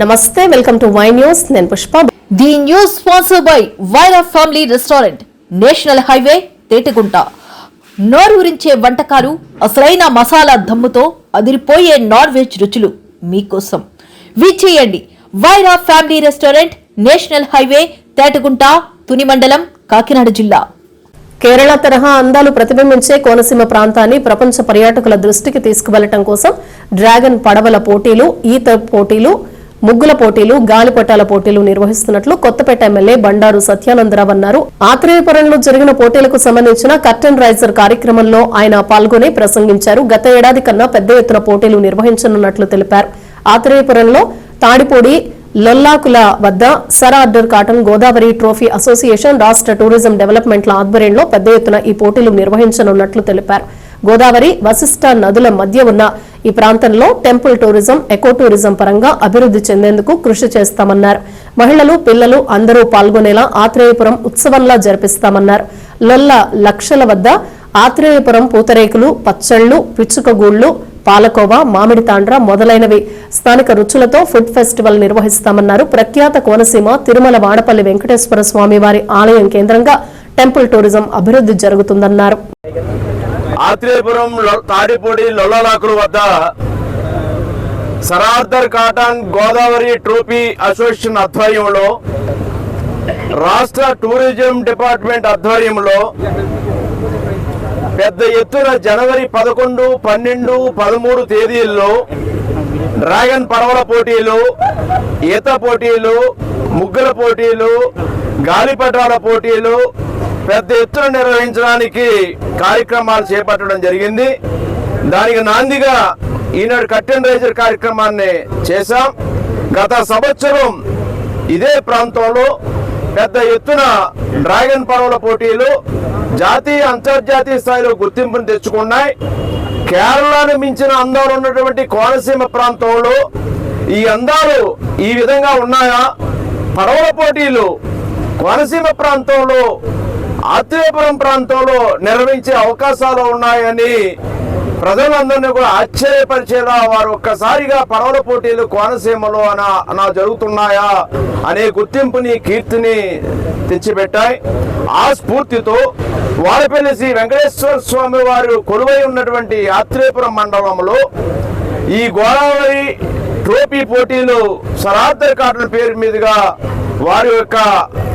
నమస్తే welcome to Y news. నేను Pushpa. The news sponsor by Vaira family restaurant national highway Tetigunta. నోరూరించే వంటకాలు అసలైన మసాలా దమ్ముతో అదిరిపోయే నాన్ వెజ్ రుచులు మీకోసం. విచ్చేయండి Vyra family restaurant national highway Tetagunta Tuni మండలం కాకినాడ జిల్లా. కేరళ తరహా అందాలు ప్రతిబింబించే కోనసీమ ప్రాంతాన్ని ప్రపంచ పర్యాటకుల దృష్టికి తీసుకువెళ్ళటం కోసం డ్రాగన్ పడవల పోటీలు ఈత పోటీలు ముగ్గుల పోటీలు గాలిపటాల పోటీలు నిర్వహిస్తున్నట్లు కొత్తపేట ఎమ్మెల్యే బండారు సత్యానందరావు అన్నారు. ఆత్రేయపురంలో జరిగిన పోటీలకు సంబంధించిన కర్టన్ రైజర్ కార్యక్రమంలో ఆయన పాల్గొని ప్రసంగించారు. గత ఏడాది కన్నా పెద్ద ఎత్తున పోటీలు నిర్వహించనున్నట్లు తెలిపారు. ఆత్రేయపురంలో తాడిపూడి లొల్లాకుల వద్ద sir Arthur Cotton Godavari trophy association రాష్ట్ర టూరిజం డెవలప్మెంట్ల ఆధ్వర్యంలో పెద్ద ఎత్తున ఈ పోటీలు నిర్వహించనున్నట్లు తెలిపారు. గోదావరి వశిష్ట నదుల మధ్య ఉన్న ఈ ప్రాంతంలో టెంపుల్ టూరిజం ఎకో టూరిజం పరంగా అభివృద్ధి చెందేందుకు కృషి చేస్తామన్నారు. మహిళలు పిల్లలు అందరూ పాల్గొనేలా ఆత్రేయపురం ఉత్సవంలా జరిపిస్తామన్నారు. లొల్ల లక్షల వద్ద ఆత్రేయపురం పూతరేకులు పచ్చళ్ళు పిచ్చుకగూళ్ళు పాలకోవా మామిడి తాండ్ర మొదలైనవి స్థానిక రుచులతో ఫుడ్ ఫెస్టివల్ నిర్వహిస్తామన్నారు. ప్రఖ్యాత కోనసీమ తిరుమల వాడపల్లి వెంకటేశ్వర స్వామి వారి ఆలయం కేంద్రంగా టెంపుల్ టూరిజం అభివృద్ధి జరుగుతుందన్నారు. ఆత్రేయపురం తాడిపూడి లొల్లలాకుల వద్ద sir Arthur Cotton Godavari trophy association ఆధ్వర్యంలో రాష్ట్ర టూరిజం డిపార్ట్మెంట్ ఆధ్వర్యంలో పెద్ద ఎత్తున జనవరి పదకొండు పన్నెండు పదమూడు తేదీల్లో డ్రాగన్ పడవల పోటీలు ఈత పోటీలు ముగ్గుల పోటీలు గాలిపటాల పోటీలు పెద్ద ఎత్తున నిర్వహించడానికి కార్యక్రమాలు చేపట్టడం జరిగింది. దానికి నాందిగా ఈనాడు కట్టెన్ రైజర్ కార్యక్రమాన్ని చేశాం. గత సంవత్సరం ఇదే ప్రాంతంలో పెద్ద ఎత్తున డ్రాగన్ పడవల పోటీలు జాతీయ అంతర్జాతీయ స్థాయిలో గుర్తింపును తెచ్చుకున్నాయి. కేరళను మించిన అందాలు ఉన్నటువంటి కోనసీమ ప్రాంతంలో ఈ అందాలు ఈ విధంగా ఉన్నాయా? పడవల పోటీలు కోనసీమ ప్రాంతంలో ఆత్రేయపురం ప్రాంతంలో నిర్వహించే అవకాశాలు ఉన్నాయని ప్రజలందరినీ కూడా ఆశ్చర్యపరిచేలా వారు ఒక్కసారిగా పడవల పోటీలు కోనసీమలో అనా అనా జరుగుతున్నాయా అనే గుర్తింపుని కీర్తిని తెచ్చిపెట్టాయి. ఆ స్ఫూర్తితో వాడపల్లి శ్రీ వెంకటేశ్వర స్వామి వారు కొలువై ఉన్నటువంటి యాత్రేపురం మండలంలో ఈ గోదావరి ట్రోఫీ పోటీలు సరార్దర్ కాటన్ పేరు మీదుగా వారి యొక్క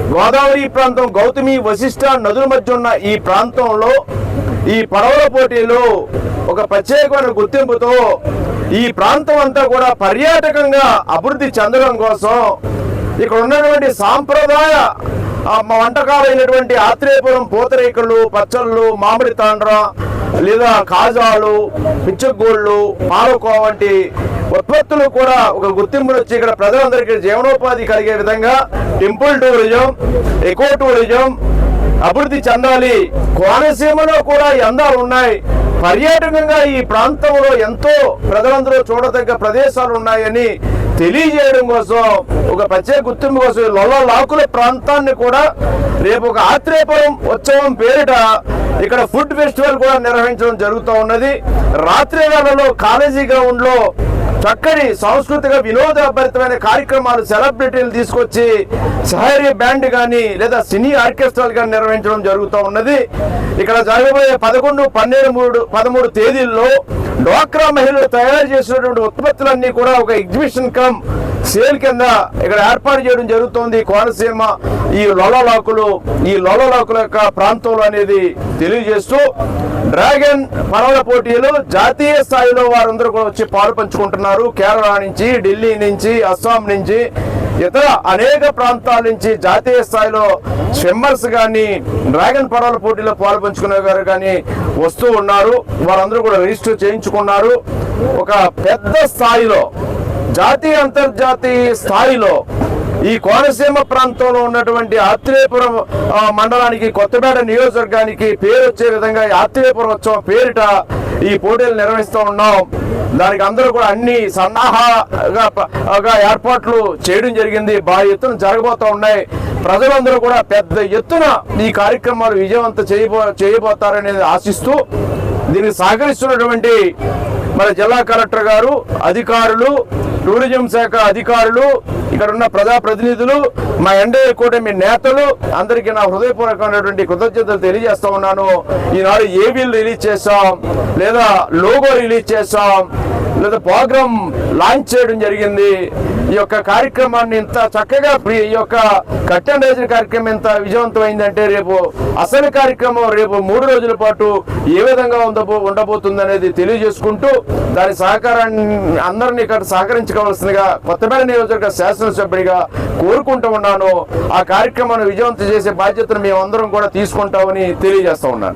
గోదావరి ప్రాంతం గౌతమి వశిష్ట నదుల మధ్య ఉన్న ఈ ప్రాంతంలో ఈ పడవల పోటీలు ఒక ప్రత్యేకమైన గుర్తింపుతో ఈ ప్రాంతం అంతా కూడా పర్యాటకంగా అభివృద్ధి చెందడం కోసం ఇక్కడ ఉన్నటువంటి సాంప్రదాయ మా వంటకాలైనటువంటి ఆత్రేయపురం పూతరేకులు పచ్చళ్ళు మామిడి తాండ్ర లేదా కాజాలు పిచ్చగోళ్ళు పాలకోవ వంటి ఉత్పత్తులు కూడా ఒక గుర్తింపును వచ్చి ఇక్కడ ప్రజలందరికీ జీవనోపాధి కలిగే విధంగా టెంపుల్ టూరిజం ఎకో టూరిజం అభివృద్ధి చెందాలి. కోనసీమలో కూడా ఈ అందాలు ఉన్నాయి. పర్యాటకంగా ఈ ప్రాంతంలో ఎంతో ప్రజలందరూ చూడదగ్గ ప్రదేశాలు ఉన్నాయని తెలియజేయడం కోసం ఒక ప్రత్యేక గుర్తింపు కోసం లొల్ల లాకుల ప్రాంతాన్ని కూడా రేపు ఒక ఆత్రేయపురం ఉత్సవం పేరిట ఇక్కడ ఫుడ్ ఫెస్టివల్ కూడా నిర్వహించడం జరుగుతూ ఉన్నది. రాత్రి వేళలో కాలేజీ గ్రౌండ్లో చక్కని సాంస్కృతిక వినోదభరితమైన కార్యక్రమాలు సెలబ్రిటీలు తీసుకొచ్చి సహరి బ్యాండ్ కానీ లేదా సినీ ఆర్కెస్ట్రాలు కానీ నిర్వహించడం జరుగుతూ ఉన్నది. ఇక్కడ జరగబోయే పదకొండు పన్నెండు మూడు పదమూడు తేదీల్లో డ్వాక్రా మహిళలు తయారు చేసినటువంటి ఉత్పత్తులన్నీ కూడా ఒక ఎగ్జిబిషన్ కమ్ సేల్ కింద ఇక్కడ ఏర్పాటు చేయడం జరుగుతోంది. కోనసీమ ఈ లొలలాకులు ఈ లొలలాకుల యొక్క ప్రాంతంలో అనేది తెలియజేస్తూ డ్రాగన్ పడవల పోటీలు జాతీయ స్థాయిలో వారందరూ కూడా వచ్చి పాలు పంచుకుంటున్నారు. కేరళ నుంచి ఢిల్లీ నుంచి అస్సాం నుంచి ఇతర అనేక ప్రాంతాల నుంచి జాతీయ స్థాయిలో స్విమ్మర్స్ కానీ డ్రాగన్ పడవల పోటీలో పాలు పంచుకునే వారు కానీ వస్తూ ఉన్నారు. వారందరూ కూడా రిజిస్టర్ చేయించుకున్నారు. ఒక పెద్ద స్థాయిలో జాతీయ అంతర్జాతీయ స్థాయిలో ఈ కోనసీమ ప్రాంతంలో ఉన్నటువంటి ఆత్రేయపురం మండలానికి కొత్తపేట నియోజకవర్గానికి పేరు వచ్చే విధంగా ఈ ఆత్రేయపురం ఉత్సవం పేరిట ఈ పోటీలు నిర్వహిస్తూ ఉన్నాం. దానికి అందరూ కూడా అన్ని సన్నాహగా ఏర్పాట్లు చేయడం జరిగింది. బాగా ఎత్తున జరగబోతూ ఉన్నాయి. ప్రజలందరూ కూడా పెద్ద ఎత్తున ఈ కార్యక్రమాలు విజయవంతం చేయబో చేయబోతారనేది ఆశిస్తూ దీనికి సహకరిస్తున్నటువంటి మన జిల్లా కలెక్టర్ గారు అధికారులు టూరిజం శాఖ అధికారులు ఇక్కడ ఉన్న ప్రజా ప్రతినిధులు మా ఎన్డీఏ కూటమి నేతలు అందరికీ నా హృదయపూర్వకమైనటువంటి కృతజ్ఞతలు తెలియజేస్తా ఉన్నాను. ఈనాడు ఏబీలు రిలీజ్ చేస్తాం లేదా లోగో రిలీజ్ చేస్తాం లేదా ప్రోగ్రామ్ లాంచ్ చేయడం జరిగింది. ఈ యొక్క కార్యక్రమాన్ని ఇంత చక్కగా ఈ యొక్క కట్టెన్ రైజర్ కార్యక్రమం ఇంత విజయవంతమైందంటే రేపు అసలు కార్యక్రమం రేపు మూడు రోజుల పాటు ఏ విధంగా ఉండబో ఉండబోతుంది అనేది తెలియజేసుకుంటూ దాని సహకారాన్ని అందరినీ ఇక్కడ సహకరించుకోవాల్సిందిగా కొత్తపేట నియోజకవర్గ శాసనసభ్యుడిగా కోరుకుంటూ ఉన్నాను. ఆ కార్యక్రమాన్ని విజయవంతం చేసే బాధ్యతను మేమందరం కూడా తీసుకుంటామని తెలియజేస్తా ఉన్నాను.